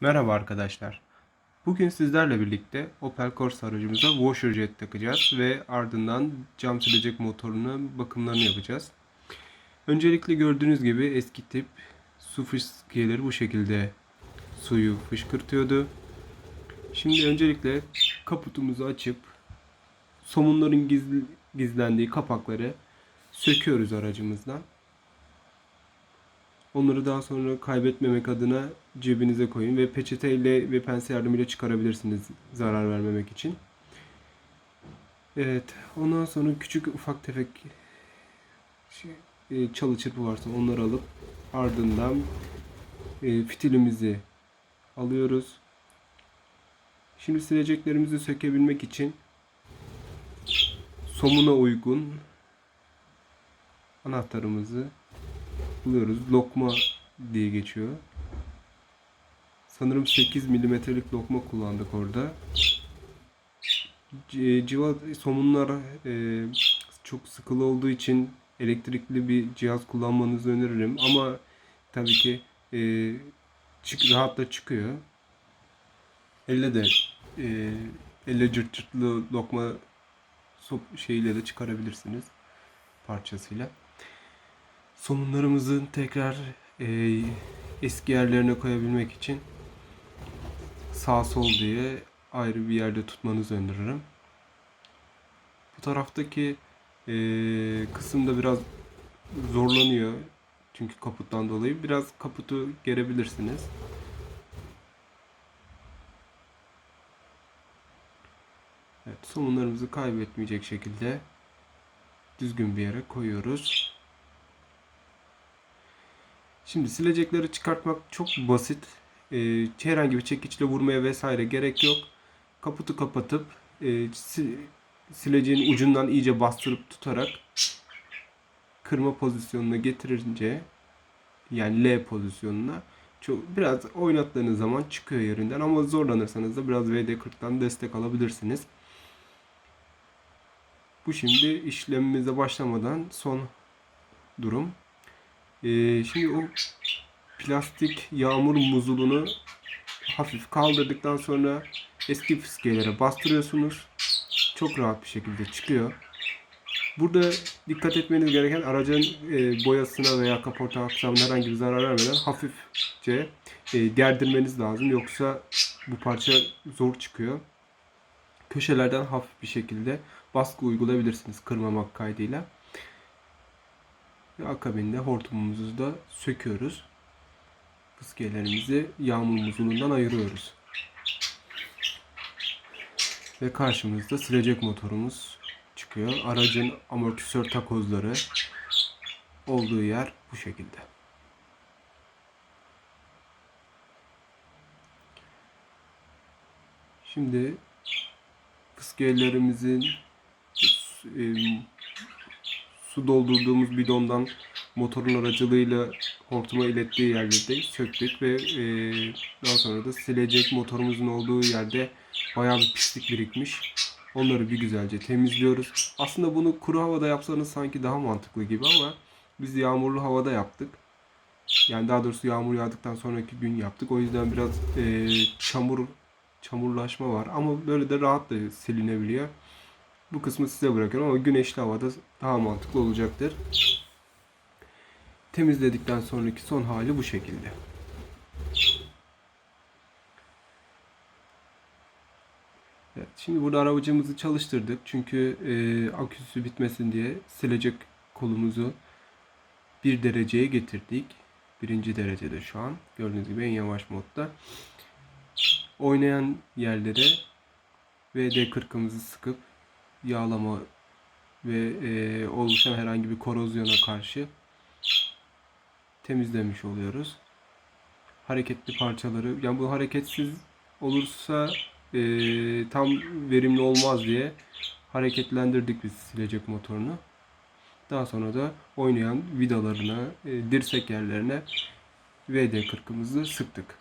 Merhaba arkadaşlar. Bugün sizlerle birlikte Opel Corsa aracımıza washer jet takacağız ve ardından cam silecek motoruna bakımlarını yapacağız. Öncelikle gördüğünüz gibi eski tip su fıskiyeleri bu şekilde suyu fışkırtıyordu. Şimdi öncelikle kaputumuzu açıp somunların gizlendiği kapakları söküyoruz aracımızdan. Onları daha sonra kaybetmemek adına cebinize koyun ve peçeteyle ve pense yardımıyla çıkarabilirsiniz zarar vermemek için. Evet, ondan sonra küçük ufak tefek şey, e, çalı çırpı varsa onları alıp ardından e, fitilimizi alıyoruz. Şimdi sileceklerimizi sökebilmek için somuna uygun anahtarımızı buluyoruz. Lokma diye geçiyor. Sanırım 8 milimetrelik lokma kullandık orada. Civa somunlar e, çok sıkılı olduğu için elektrikli bir cihaz kullanmanızı öneririm. Ama tabii ki e, çık, rahatla çıkıyor. Elle de e, elle cırt cırtlı lokma sop şeyiyle de çıkarabilirsiniz parçasıyla. Somunlarımızı tekrar e, eski yerlerine koyabilmek için sağ sol diye ayrı bir yerde tutmanızı öneririm. Bu taraftaki e, kısımda biraz zorlanıyor. Çünkü kaputtan dolayı. Biraz kaputu gerebilirsiniz. Evet, somunlarımızı kaybetmeyecek şekilde düzgün bir yere koyuyoruz. Şimdi silecekleri çıkartmak çok basit. Ee, herhangi bir çekiçle vurmaya vesaire gerek yok. Kaputu kapatıp e, si- sileceğin ucundan iyice bastırıp tutarak kırma pozisyonuna getirince yani L pozisyonuna çok biraz oynattığınız zaman çıkıyor yerinden ama zorlanırsanız da biraz VD40'tan destek alabilirsiniz. Bu şimdi işlemimize başlamadan son durum. Ee, şimdi o plastik yağmur muzulunu hafif kaldırdıktan sonra eski fıskiyelere bastırıyorsunuz. Çok rahat bir şekilde çıkıyor. Burada dikkat etmeniz gereken aracın e, boyasına veya kaporta aksamına herhangi bir zarar vermeden hafifçe e, gerdirmeniz lazım. Yoksa bu parça zor çıkıyor. Köşelerden hafif bir şekilde baskı uygulayabilirsiniz kırmamak kaydıyla. Ve akabinde hortumumuzu da söküyoruz. Fıskiyelerimizi yağmur muzulundan ayırıyoruz. Ve karşımızda silecek motorumuz çıkıyor. Aracın amortisör takozları olduğu yer bu şekilde. Şimdi fıskiyelerimizin e, su doldurduğumuz bidondan motorun aracılığıyla hortuma ilettiği yerlerde söktük ve e, daha sonra da silecek motorumuzun olduğu yerde bayağı bir pislik birikmiş. Onları bir güzelce temizliyoruz. Aslında bunu kuru havada yapsanız sanki daha mantıklı gibi ama biz yağmurlu havada yaptık. Yani daha doğrusu yağmur yağdıktan sonraki gün yaptık. O yüzden biraz e, çamur çamurlaşma var ama böyle de rahat da silinebiliyor. Bu kısmı size bırakıyorum ama güneşli havada daha mantıklı olacaktır. Temizledikten sonraki son hali bu şekilde. Evet, şimdi burada arabacımızı çalıştırdık. Çünkü e, aküsü bitmesin diye silecek kolumuzu bir dereceye getirdik. Birinci derecede şu an. Gördüğünüz gibi en yavaş modda. Oynayan yerlere VD40'ımızı sıkıp yağlama ve e, oluşan herhangi bir korozyona karşı temizlemiş oluyoruz. Hareketli parçaları, yani bu hareketsiz olursa e, tam verimli olmaz diye hareketlendirdik biz silecek motorunu. Daha sonra da oynayan vidalarına, e, dirsek yerlerine VD40'ımızı sıktık.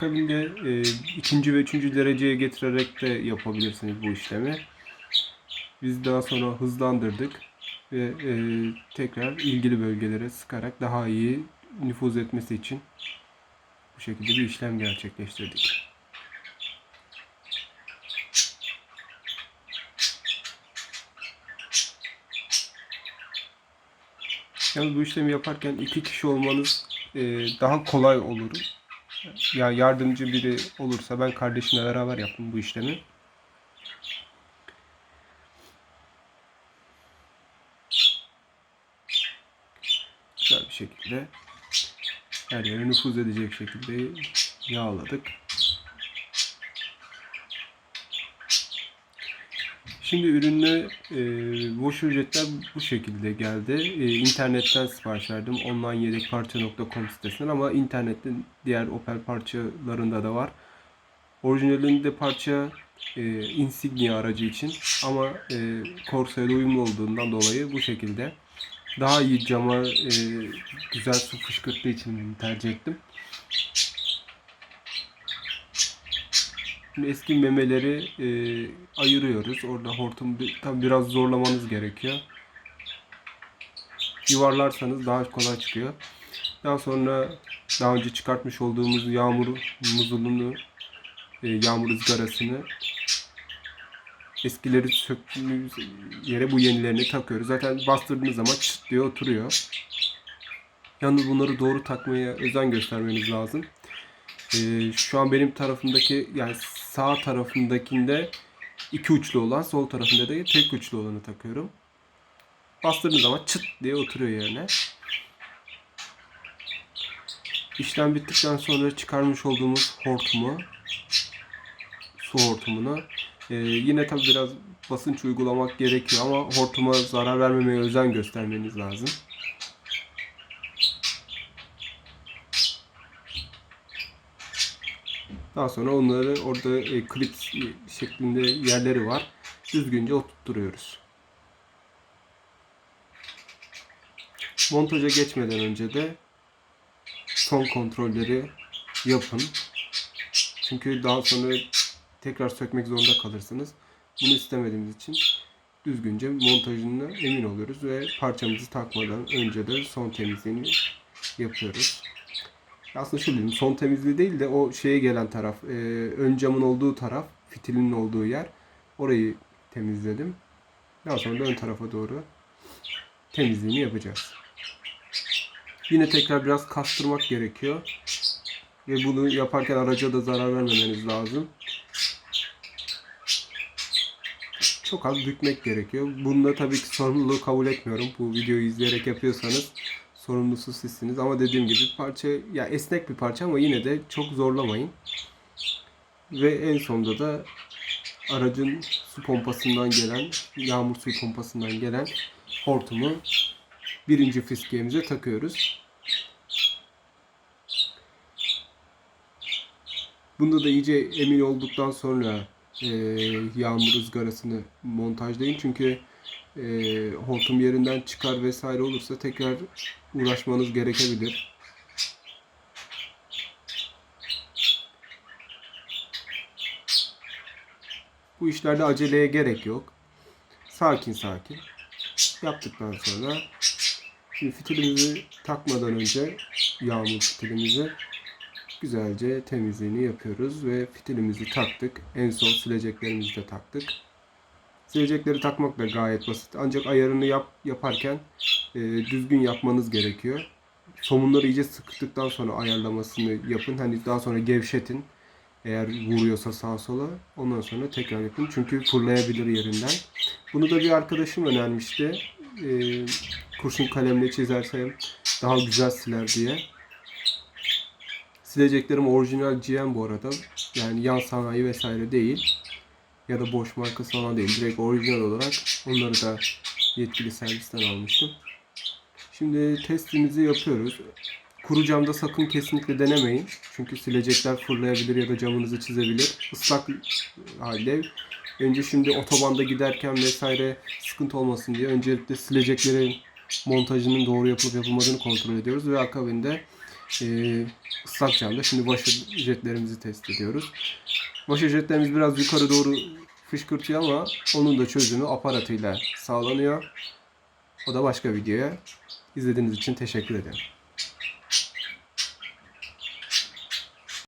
Akabinde e, ikinci ve üçüncü dereceye getirerek de yapabilirsiniz bu işlemi. Biz daha sonra hızlandırdık. ve e, tekrar ilgili bölgelere sıkarak daha iyi nüfuz etmesi için bu şekilde bir işlem gerçekleştirdik. Yalnız bu işlemi yaparken iki kişi olmanız e, daha kolay olur. Yani yardımcı biri olursa ben kardeşimle beraber yaptım bu işlemi. Güzel bir şekilde her yere nüfuz edecek şekilde yağladık. Şimdi ürünü e, boş ücretler bu şekilde geldi. E, internetten sipariş verdim. onlineyedekparça.com sitesinden ama internetin diğer Opel parçalarında da var. Orijinalinde parça e, Insignia aracı için ama e, Corsa'ya uyumlu olduğundan dolayı bu şekilde. Daha iyi cama e, güzel su fışkırttığı için tercih ettim. Şimdi eski memeleri e, ayırıyoruz. Orada hortum bir- tabii biraz zorlamanız gerekiyor. Yuvarlarsanız daha kolay çıkıyor. Daha sonra daha önce çıkartmış olduğumuz yağmur muzulunu, e, yağmur ızgarasını eskileri söktüğümüz yere bu yenilerini takıyoruz. Zaten bastırdığınız zaman çıt diye oturuyor. Yalnız bunları doğru takmaya özen göstermeniz lazım. Ee, şu an benim tarafımdaki yani sağ tarafındakinde iki uçlu olan sol tarafında da tek uçlu olanı takıyorum. Bastırdığınız zaman çıt diye oturuyor yerine. İşlem bittikten sonra çıkarmış olduğumuz hortumu su hortumunu ee, yine tabi biraz basınç uygulamak gerekiyor ama hortuma zarar vermemeye özen göstermeniz lazım. Daha sonra onları orada e, klip şeklinde yerleri var. Düzgünce oturtturuyoruz. Montaja geçmeden önce de son kontrolleri yapın. Çünkü daha sonra tekrar sökmek zorunda kalırsınız. Bunu istemediğimiz için düzgünce montajına emin oluyoruz ve parçamızı takmadan önce de son temizliğini yapıyoruz. Aslında şöyle diyeyim, son temizliği değil de o şeye gelen taraf, e, ön camın olduğu taraf, fitilinin olduğu yer, orayı temizledim. Daha sonra da ön tarafa doğru temizliğini yapacağız. Yine tekrar biraz kastırmak gerekiyor. Ve bunu yaparken araca da zarar vermemeniz lazım. Çok az bükmek gerekiyor. Bunda tabii ki sorumluluğu kabul etmiyorum. Bu videoyu izleyerek yapıyorsanız sorumlusu sizsiniz. Ama dediğim gibi parça ya esnek bir parça ama yine de çok zorlamayın. Ve en sonunda da aracın su pompasından gelen, yağmur suyu pompasından gelen hortumu birinci fiskiyemize takıyoruz. Bunda da iyice emin olduktan sonra e, yağmur ızgarasını montajlayın. Çünkü e, hortum yerinden çıkar vesaire olursa tekrar uğraşmanız gerekebilir. Bu işlerde aceleye gerek yok. Sakin sakin yaptıktan sonra şimdi fitilimizi takmadan önce yağmur fitilimizi güzelce temizliğini yapıyoruz ve fitilimizi taktık. En son sileceklerimizi de taktık. Silecekleri takmak da gayet basit. Ancak ayarını yap, yaparken e, düzgün yapmanız gerekiyor. Somunları iyice sıktıktan sonra ayarlamasını yapın. Hani daha sonra gevşetin. Eğer vuruyorsa sağa sola. Ondan sonra tekrar yapın. Çünkü fırlayabilir yerinden. Bunu da bir arkadaşım önermişti. E, kurşun kalemle çizersem daha güzel siler diye. Sileceklerim orijinal GM bu arada. Yani yan sanayi vesaire değil. Ya da boş markası falan değil. Direkt orijinal olarak onları da yetkili servisten almıştım. Şimdi testimizi yapıyoruz. Kuru camda sakın kesinlikle denemeyin. Çünkü silecekler fırlayabilir ya da camınızı çizebilir. Islak halde. Önce şimdi otobanda giderken vesaire sıkıntı olmasın diye öncelikle sileceklerin montajının doğru yapılıp yapılmadığını kontrol ediyoruz ve akabinde e, ıslak camda şimdi baş jetlerimizi test ediyoruz. Baş jetlerimiz biraz yukarı doğru fışkırtıyor ama onun da çözümü aparatıyla sağlanıyor. O da başka videoya. İzlediğiniz için teşekkür ederim.